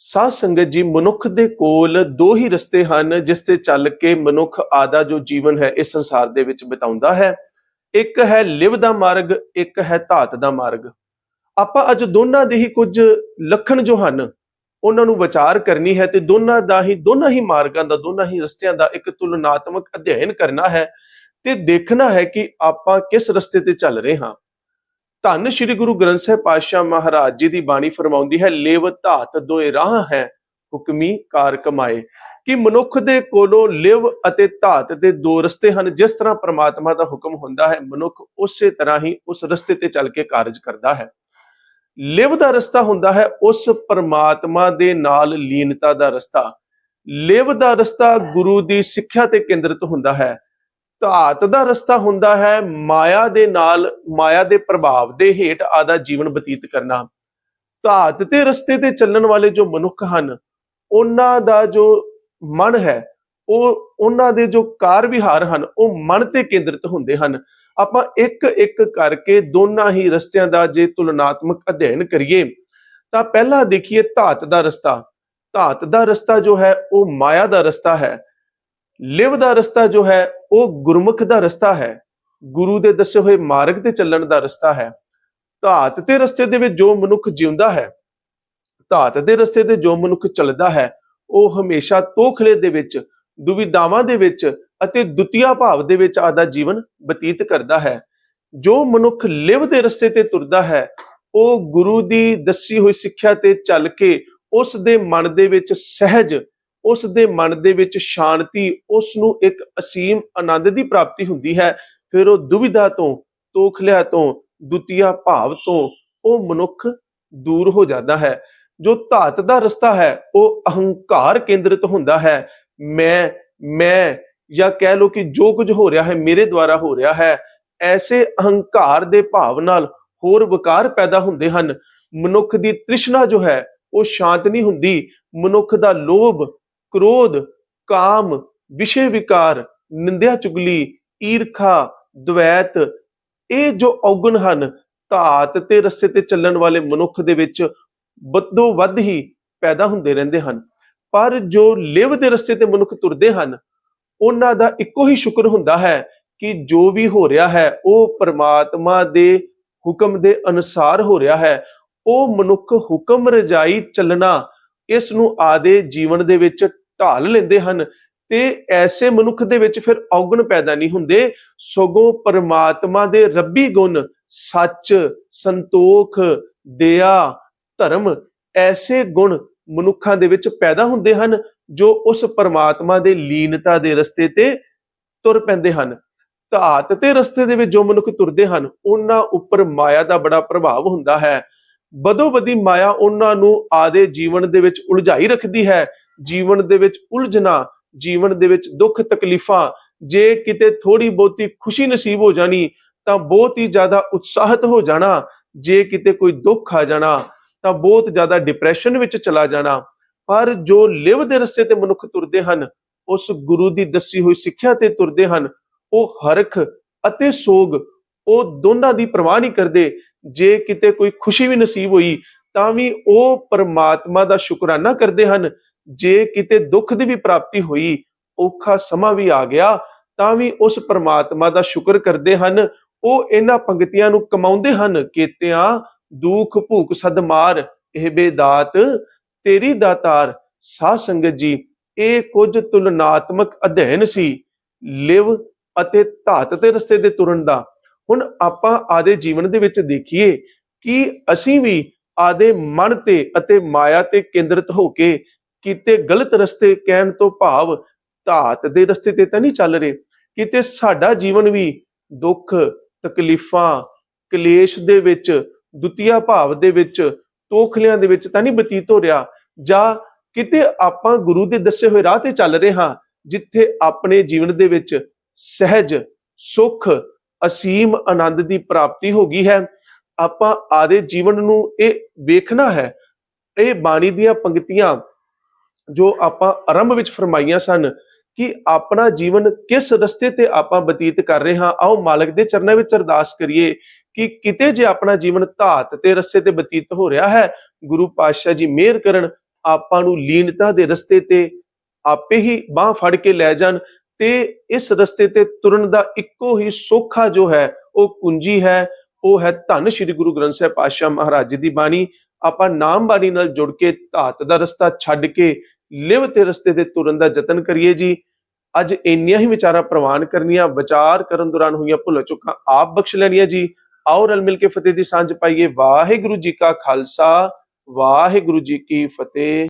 ਸਾਧ ਸੰਗਤ ਜੀ, ਮਨੁੱਖ ਦੇ ਕੋਲ ਦੋ ਹੀ ਰਸਤੇ ਹਨ, ਜਿਸ ਤੇ ਚੱਲ ਕੇ ਮਨੁੱਖ ਆਦਾ ਜੋ ਜੀਵਨ ਹੈ, ਇਸ ਸੰਸਾਰ ਦੇ ਵਿੱਚ ਬਿਤਾਉਂਦਾ ਹੈ। ਇੱਕ ਹੈ ਲਿਵ ਦਾ ਮਾਰਗ, ਇੱਕ ਹੈ ਧਾਤ ਦਾ ਮਾਰਗ। ਆਪਾਂ ਅੱਜ ਦੋਨਾਂ ਦੇ ਹੀ ਕੁਝ ਲੱਖਣ ਜੋ ਹਨ, ਉਹਨਾਂ ਨੂੰ ਵਿਚਾਰ ਕਰਨੀ ਹੈ ਤੇ ਦੋਨਾਂ ਦਾ ਹੀ, ਦੋਨਾਂ ਹੀ ਮਾਰਗਾਂ ਦਾ, ਦੋਨਾਂ ਹੀ ਰਸਤਿਆਂ ਦਾ ਇੱਕ ਤੁਲਨਾਤਮਕ ਅਧਿਐਨ ਕਰਨਾ ਹੈ ਤੇ ਦੇਖਣਾ ਹੈ ਕਿ ਆਪਾਂ ਕਿਸ ਰਸਤੇ ਤੇ ਚੱਲ ਰਹੇ ਹਾਂ। ਧੰਨ ਸ੍ਰੀ ਗੁਰੂ ਗ੍ਰੰਥ ਸਾਹਿਬ ਪਾਤਸ਼ਾਹ ਮਹਾਰਾਜ ਜੀ ਦੀ ਬਾਣੀ ਫਰਮਾਉਂਦੀ ਹੈ, ਲੇਵ ਧਾਤ ਦੋਏ ਰਾਹ ਹੈ, ਹੁਕਮੀ ਕਾਰ ਕਮਾਏ। ਕਿ ਮਨੁੱਖ ਦੇ ਕੋਲੋਂ ਲਿਵ ਅਤੇ ਧਾਤ ਦੇ ਦੋ ਰਸਤੇ ਹਨ, ਜਿਸ ਤਰ੍ਹਾਂ ਪ੍ਰਮਾਤਮਾ ਦਾ ਹੁਕਮ ਹੁੰਦਾ ਹੈ, ਮਨੁੱਖ ਉਸੇ ਤਰ੍ਹਾਂ ਹੀ ਉਸ ਰਸਤੇ ਤੇ ਚੱਲ ਕੇ ਕਾਰਜ ਕਰਦਾ ਹੈ। ਲਿਵ ਦਾ ਰਸਤਾ ਹੁੰਦਾ ਹੈ, ਉਸ ਪਰਮਾਤਮਾ ਦੇ ਨਾਲ ਲੀਨਤਾ ਦਾ ਰਸਤਾ। ਲਿਵ ਦਾ ਰਸਤਾ ਗੁਰੂ ਦੀ ਸਿੱਖਿਆ ਤੇ ਕੇਂਦਰਿਤ ਹੁੰਦਾ ਹੈ ਧਾਤ ਦਾ ਰਸਤਾ ਹੁੰਦਾ ਹੈ ਮਾਇਆ ਦੇ ਨਾਲ, ਮਾਇਆ ਦੇ ਪ੍ਰਭਾਵ ਦੇ ਹੇਠ ਆਦਾ ਜੀਵਨ ਬਤੀਤ ਕਰਨਾ। ਧਾਤ ਤੇ ਰਸਤੇ ਤੇ ਚੱਲਣ ਵਾਲੇ ਜੋ ਮਨੁੱਖ ਹਨ, ਉਹਨਾਂ ਦਾ ਜੋ ਮਨ ਹੈ, ਉਹ ਉਹਨਾਂ ਦੇ ਜੋ ਕਾਰ ਵਿਹਾਰ ਹਨ, ਉਹ ਮਨ ਤੇ ਕੇਂਦਰਿਤ ਹੁੰਦੇ ਹਨ। ਆਪਾਂ ਇੱਕ ਇੱਕ ਕਰਕੇ ਦੋਨਾਂ ਹੀ ਰਸਤਿਆਂ ਦਾ ਜੇ ਤੁਲਨਾਤਮਕ ਅਧਿਐਨ ਕਰੀਏ, ਤਾਂ ਪਹਿਲਾਂ ਦੇਖੀਏ ਧਾਤ ਦਾ ਰਸਤਾ। ਧਾਤ ਦਾ ਰਸਤਾ ਜੋ ਹੈ, ਉਹ ਮਾਇਆ ਦਾ ਰਸਤਾ ਹੈ। ਲਿਵ ਦਾ ਰਸਤਾ ਜੋ ਹੈ, ਉਹ ਗੁਰਮੁਖ ਦਾ ਰਸਤਾ ਹੈ। ਗੁਰੂ ਦੇ ਦੱਸੇ ਹੋਏ ਮਾਰਗ ਤੇ ਚੱਲਣ ਦਾ ਰਸਤਾ ਹੈ। ਧਾਤ ਤੇ ਰਸਤੇ ਦੇ ਵਿੱਚ ਜੋ ਮਨੁੱਖ ਜਿਉਂਦਾ ਹੈ, ਧਾਤ ਦੇ ਰਸਤੇ ਤੇ ਜੋ ਮਨੁੱਖ ਚੱਲਦਾ ਹੈ, ਉਹ ਹਮੇਸ਼ਾ ਤੋਖਲੇ ਦੇ ਵਿੱਚ, ਦੁਵਿਧਾਵਾਂ ਦੇ ਵਿੱਚ ਅਤੇ ਦੁਤੀਆ ਭਾਵ ਦੇ ਵਿੱਚ ਆਦਾ ਜੀਵਨ ਬਤੀਤ ਕਰਦਾ ਹੈ। ਜੋ ਮਨੁੱਖ ਲਿਵ ਦੇ ਰਸਤੇ ਤੇ ਤੁਰਦਾ ਹੈ, ਉਹ ਗੁਰੂ ਦੀ ਦੱਸੀ ਹੋਈ ਸਿੱਖਿਆ ਤੇ ਚੱਲ ਕੇ ਉਸ ਦੇ ਮਨ ਦੇ ਵਿੱਚ ਸਹਿਜ ਉਸ ਦੇ ਮਨ ਦੇ ਵਿੱਚ ਸ਼ਾਂਤੀ ਉਸ ਨੂੰ ਇੱਕ ਅਸੀਮ ਆਨੰਦ ਦੀ ਪ੍ਰਾਪਤੀ ਹੁੰਦੀ ਹੈ। ਫਿਰ ਉਹ ਦੁਵਿਧਾ ਤੋਂ, ਤੋਖਲਿਆ ਤੋਂ, ਦੁਤੀਆ ਭਾਵ ਤੋਂ ਉਹ ਮਨੁੱਖ ਦੂਰ ਹੋ ਜਾਂਦਾ ਹੈ। ਜੋ ਧਾਤ ਦਾ ਰਸਤਾ ਹੈ, ਉਹ ਅਹੰਕਾਰ ਕੇਂਦਰਿਤ ਹੁੰਦਾ ਹੈ। ਮੈਂ ਮੈਂ ਜਾਂ ਕਹਿ ਲੋ ਕਿ ਜੋ ਕੁਝ ਹੋ ਰਿਹਾ ਹੈ, ਮੇਰੇ ਦੁਆਰਾ ਹੋ ਰਿਹਾ ਹੈ, ਐਸੇ ਅਹੰਕਾਰ ਦੇ ਭਾਵ ਨਾਲ ਹੋਰ ਵਿਕਾਰ ਪੈਦਾ ਹੁੰਦੇ ਹਨ। ਮਨੁੱਖ ਦੀ ਤ੍ਰਿਸ਼ਨਾ ਜੋ ਹੈ, ਉਹ ਸ਼ਾਂਤ ਨਹੀਂ ਹੁੰਦੀ। ਮਨੁੱਖ ਦਾ ਲੋਭ ਕ੍ਰੋਧ, ਕਾਮ, ਵਿਸ਼ੇ ਵਿਕਾਰ, ਨਿੰਦਿਆ ਚੁਗਲੀ, ਈਰਖਾ ਦ્વੈਤ ਇਹ ਜੋ ਔਗਣ ਹਨ, ਧਾਤ ਤੇ ਰਸਤੇ ਤੇ ਚੱਲਣ ਵਾਲੇ ਮਨੁੱਖ ਦੇ ਵਿੱਚ ਵੱਧੋ ਵੱਧ ਹੀ ਪੈਦਾ ਹੁੰਦੇ ਰਹਿੰਦੇ ਹਨ। ਪਰ ਜੋ ਲਿਵ ਦੇ ਰਸਤੇ ਤੇ ਮਨੁੱਖ ਤੁਰਦੇ ਹਨ, ਉਹਨਾਂ ਦਾ ਇੱਕੋ ਹੀ ਸ਼ੁਕਰ ਹੁੰਦਾ ਹੈ ਕਿ ਜੋ ਵੀ ਹੋ ਰਿਹਾ ਹੈ, ਉਹ ਪਰਮਾਤਮਾ ਦੇ ਹੁਕਮ ਦੇ ਅਨੁਸਾਰ ਹੋ ਰਿਹਾ ਹੈ। ਉਹ ਮਨੁੱਖ ਹੁਕਮ ਰਜਾਈ ਚੱਲਣਾ ਇਸ ਨੂੰ ਆਦੇ ਜੀਵਨ ਦੇ ਵਿੱਚ ਢਾਲ ਲੈਂਦੇ ਹਨ ਤੇ ਐਸੇ ਮਨੁੱਖ ਦੇ ਵਿੱਚ ਫਿਰ ਔਗਣ ਪੈਦਾ ਨਹੀਂ ਹੁੰਦੇ। ਸਗੋਂ ਪਰਮਾਤਮਾ ਦੇ ਰੱਬੀ ਗੁਣ ਸੱਚ, ਸੰਤੋਖ, ਦਇਆ, ਧਰਮ ਐਸੇ ਗੁਣ ਮਨੁੱਖਾਂ ਦੇ ਵਿੱਚ ਪੈਦਾ ਹੁੰਦੇ ਹਨ ਜੋ ਉਸ ਪਰਮਾਤਮਾ ਦੇ ਲੀਨਤਾ ਦੇ ਰਸਤੇ ਤੇ ਤੁਰ ਪੈਂਦੇ ਹਨ। ਧਾਤ ਤੇ ਰਸਤੇ ਦੇ ਵਿੱਚ ਜੋ ਮਨੁੱਖ ਤੁਰਦੇ ਹਨ, ਉਹਨਾਂ ਉੱਪਰ ਮਾਇਆ ਦਾ ਬੜਾ ਪ੍ਰਭਾਵ ਹੁੰਦਾ ਹੈ। ਬਦੋ ਮਾਇਆ ਉਹਨਾਂ ਨੂੰ ਆਦੇ ਜੀਵਨ ਦੇ ਵਿੱਚ ਉਲਝਾਈ ਰੱਖਦੀ ਹੈ। ਜੀਵਨ ਦੇ ਵਿੱਚ ਉਲਝਣਾ, ਜੀਵਨ ਦੇ ਵਿੱਚ ਦੁੱਖ ਤਕਲੀਫਾਂ, ਜੇ ਕਿਤੇ ਥੋੜੀ ਬਹੁਤੀ ਖੁਸ਼ੀ ਨਸੀਬ ਹੋ ਜਾਣੀ, ਤਾਂ ਬਹੁਤ ਹੀ ਜ਼ਿਆਦਾ ਉਤਸ਼ਾਹਿਤ ਹੋ ਜਾਣਾ। ਜੇ ਕਿਤੇ ਕੋਈ ਦੁੱਖ ਆ ਜਾਣਾ, ਤਾਂ ਬਹੁਤ ਜ਼ਿਆਦਾ ਡਿਪਰੈਸ਼ਨ ਵਿੱਚ ਚਲਾ ਜਾਣਾ। ਪਰ ਜੋ ਲਿਵ ਦੇ ਰਸਤੇ ਤੇ ਮਨੁੱਖ ਤੁਰਦੇ ਹਨ, ਉਸ ਗੁਰੂ ਦੀ ਦੱਸੀ ਹੋਈ ਸਿੱਖਿਆ ਤੇ ਤੁਰਦੇ ਹਨ, ਉਹ ਹਰਖ ਅਤੇ ਸੋਗ ਉਹ ਦੋਨਾਂ ਦੀ ਪਰਵਾਹ ਨਹੀਂ ਕਰਦੇ, ਜੇ ਕਿਤੇ ਕੋਈ ਖੁਸ਼ੀ ਵੀ ਨਸੀਬ ਹੋਈ, ਤਾਂ ਵੀ ਉਹ ਪਰਮਾਤਮਾ ਦਾ ਸ਼ੁਕਰਾਨਾ ਕਰਦੇ ਹਨ। ਜੇ ਕਿਤੇ ਦੁੱਖ ਦੀ ਵੀ ਪ੍ਰਾਪਤੀ ਹੋਈ, ਔਖਾ ਸਮਾਂ ਵੀ ਆ ਗਿਆ, ਤਾਂ ਵੀ ਉਸ ਪਰਮਾਤਮਾ ਦਾ ਸ਼ੁਕਰ ਕਰਦੇ ਹਨ। ਉਹ ਇਹਨਾਂ ਪੰਕਤੀਆਂ ਨੂੰ ਕਮਾਉਂਦੇ ਹਨ, ਕੀਤਿਆਂ, ਦੁੱਖ, ਭੂਖ ਸਦਮਾਰ ਇਹ ਬੇਦਾਤ, ਤੇਰੀ ਦਾਤਾਰ, ਸਾਧ ਸੰਗਤ ਜੀ, ਇਹ ਕੁਝ ਤੁਲਨਾਤਮਕ ਅਧਿਐਨ ਸੀ। ਲਿਵ ਅਤੇ ਧਾਤ ਤੇ ਰਸਤੇ ਦੇ ਤੁਰਨ ਦਾ। ਹੁਣ ਆਪਾਂ ਆਦੇ ਜੀਵਨ ਦੇ ਵਿੱਚ ਦੇਖੀਏ ਕਿ ਅਸੀਂ ਵੀ ਆਦੇ ਮਨ ਤੇ ਅਤੇ ਮਾਇਆ ਤੇ ਕੇਂਦਰਿਤ ਹੋ ਕੇ ਕਿਤੇ ਗਲਤ ਰਸਤੇ ਕਹਿਣ ਤੋਂ ਭਾਵ ਧਾਤ ਦੇ ਰਸਤੇ ਤੇ ਤਾਂ ਨਹੀਂ ਚੱਲ ਰਹੇ। ਕਿਤੇ ਸਾਡਾ ਜੀਵਨ ਵੀ ਦੁੱਖ, ਤਕਲੀਫਾਂ, ਕਲੇਸ਼ ਦੇ ਵਿੱਚ, ਦੁਤੀਆ ਭਾਵ ਦੇ ਵਿੱਚ, ਤੋਖਲਿਆਂ ਦੇ ਵਿੱਚ ਤਾਂ ਨਹੀਂ ਬਤੀਤ ਹੋ ਰਿਹਾ ਜਾਂ ਕਿਤੇ ਆਪਾਂ ਗੁਰੂ ਦੇ ਦੱਸੇ ਹੋਏ ਰਾਹ ਤੇ ਚੱਲ ਰਹੇ ਹਾਂ ਜਿੱਥੇ ਆਪਣੇ ਜੀਵਨ ਦੇ ਵਿੱਚ ਸਹਿਜ, ਸੁਖ ਅਸੀਮ ਆਨੰਦ ਦੀ ਪ੍ਰਾਪਤੀ ਹੋ ਗਈ ਹੈ। ਆਪਾਂ ਆਦੇ ਜੀਵਨ ਨੂੰ ਇਹ ਵੇਖਣਾ ਹੈ। ਇਹ ਬਾਣੀ ਦੀਆਂ ਪੰਕਤੀਆਂ ਜੋ ਆਪਾਂ ਆਰੰਭ ਵਿੱਚ ਫਰਮਾਈਆਂ ਸਨ ਕਿ ਆਪਣਾ ਜੀਵਨ ਕਿਸ ਰਸਤੇ ਤੇ ਆਪਾਂ ਬਤੀਤ ਕਰ ਰਹੇ ਹਾਂ, ਆਓ ਮਾਲਕ ਦੇ ਚਰਨਾਂ ਵਿੱਚ ਅਰਦਾਸ ਕਰੀਏ ਕਿ ਕਿਤੇ ਜੇ ਆਪਣਾ ਜੀਵਨ ਧਾਤ ਤੇ ਰਸਤੇ ਤੇ ਬਤੀਤ ਹੋ ਰਿਹਾ ਹੈ, ਗੁਰੂ ਪਾਤਸ਼ਾਹ ਜੀ ਮਿਹਰ ਕਰਨ, ਆਪਾਂ ਨੂੰ ਲੀਨਤਾ ਦੇ ਰਸਤੇ ਤੇ ਆਪੇ ਹੀ ਬਾਹ ਫੜ ਕੇ ਲੈ ਜਾਣ ਤੇ ਇਸ ਰਸਤੇ ਤੇ ਤੁਰਨ ਦਾ ਇੱਕੋ ਹੀ ਸੋਖਾ ਜੋ ਹੈ, ਉਹ ਕੁੰਜੀ ਹੈ। ਉਹ ਹੈ ਧੰਨ ਸ਼੍ਰੀ ਗੁਰੂ ਗ੍ਰੰਥ ਸਾਹਿਬ ਪਾਤਸ਼ਾਹ ਮਹਾਰਾਜ ਜੀ ਦੀ ਬਾਣੀ। ਆਪਾਂ ਨਾਮ ਬਾਣੀ ਨਾਲ ਜੁੜ ਕੇ ਧਾਤ ਦਾ ਰਸਤਾ ਛੱਡ ਕੇ ਲਿਵ ਤੇ ਰਸਤੇ ਤੇ ਤੁਰਨ ਦਾ ਯਤਨ ਕਰੀਏ ਜੀ। ਅੱਜ ਇੰਨੀਆਂ ਹੀ ਵਿਚਾਰਾਂ ਪ੍ਰਵਾਨ ਕਰਨੀਆਂ, ਵਿਚਾਰ ਕਰਨ ਦੌਰਾਨ ਹੋਈਆਂ ਭੁੱਲ ਚੁੱਕਾਂ ਆਪ ਬਖਸ਼ ਲੈਣੀਆਂ ਜੀ। ਆਓ ਰਲ ਮਿਲ ਕੇ ਫਤਿਹ ਦੀ ਸਾਂਝ ਪਾਈਏ। ਵਾਹਿਗੁਰੂ ਜੀ ਕਾ ਖਾਲਸਾ, ਵਾਹਿਗੁਰੂ ਜੀ ਕੀ ਫਤਿਹ।